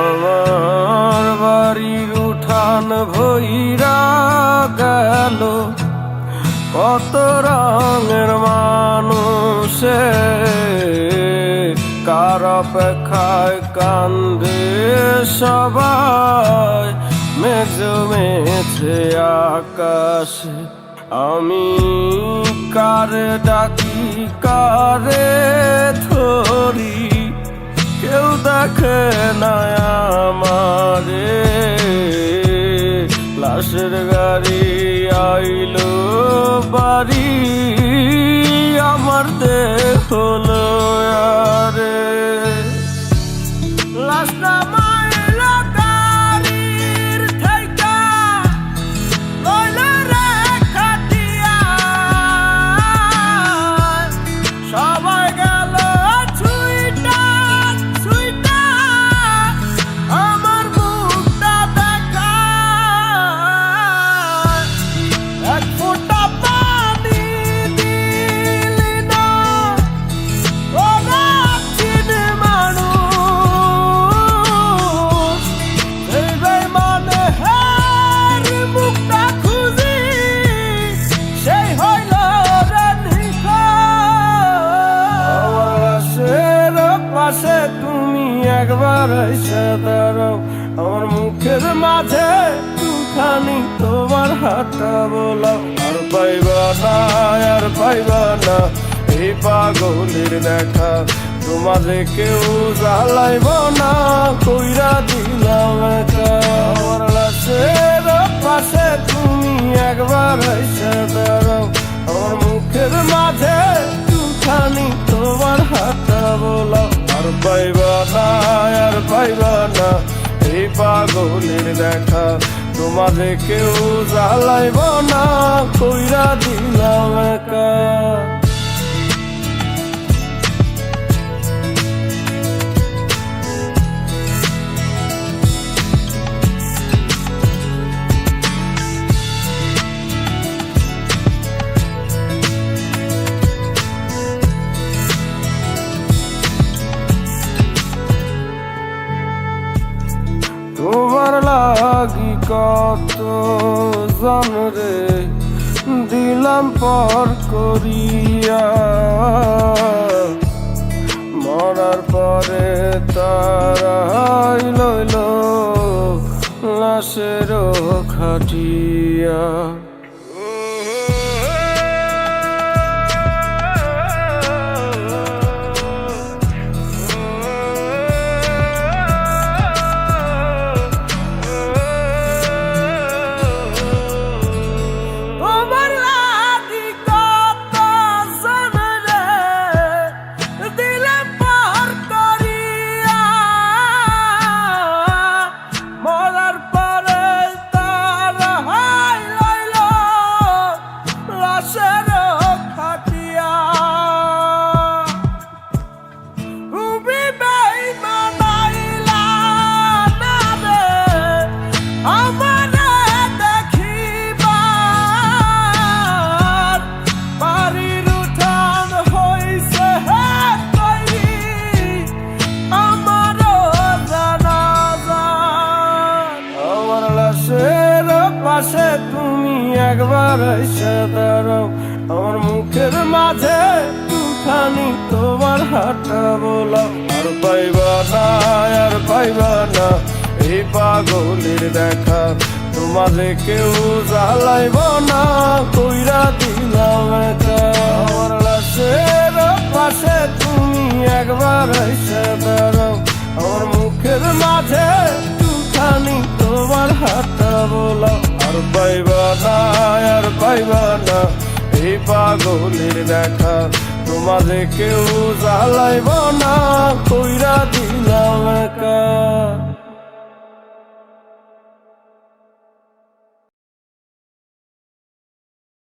আমার বাড়ির উঠান ভইরা গেল। কত রঙের মানুষে কার অপেক্ষায় কান্দে সবাই। মেঘ আকাশে। আমি কারে ডাকি, কারে ধরি? কেউ দেখে না আমারে। লাশের গাড়ি আইলো বাড়ি। একবার আমার মুখের মাঝে দুখানি তোমার হাতটা বলাও। আর পাইবা না, আর পাইবা না, এই পাগলের দেখা। তোমারে কেউ জ্বালাইব না, কইরা দিলাম আমার লাশের পাশে তুমি একবার এসে দাঁড়াও। আমার মুখের মাঝে দুখানি তোমার হাতটা বলাও। না আর পাইবা না। এই পাগলের দেখা তোমারে কেউ জ্বালাইব না কইরা দিলাম একা। তোমার লাগি কত জানরে দিলাম পর করিয়া। মরার পরে তারাই লইল লাশের খাটিয়া। দাঁড়াও আমার মুখের মাঝে দুখানি তোমার হাতটা বলাও। আর পাইবা না, আর পাইবা না, এই পাগলের দেখা। তোমারে কেউ জ্বালাইব না, কইরা দিলাম একা আমার লাশের পাশে তুমি একবার এসে দাঁড়াও। আমার মুখের মাঝে দুখানি তোমার হাতটা বলাও। আর পাইবা না পাইবা এই পাগলের দেখা তোমারে কেউ জ্বালাইব না।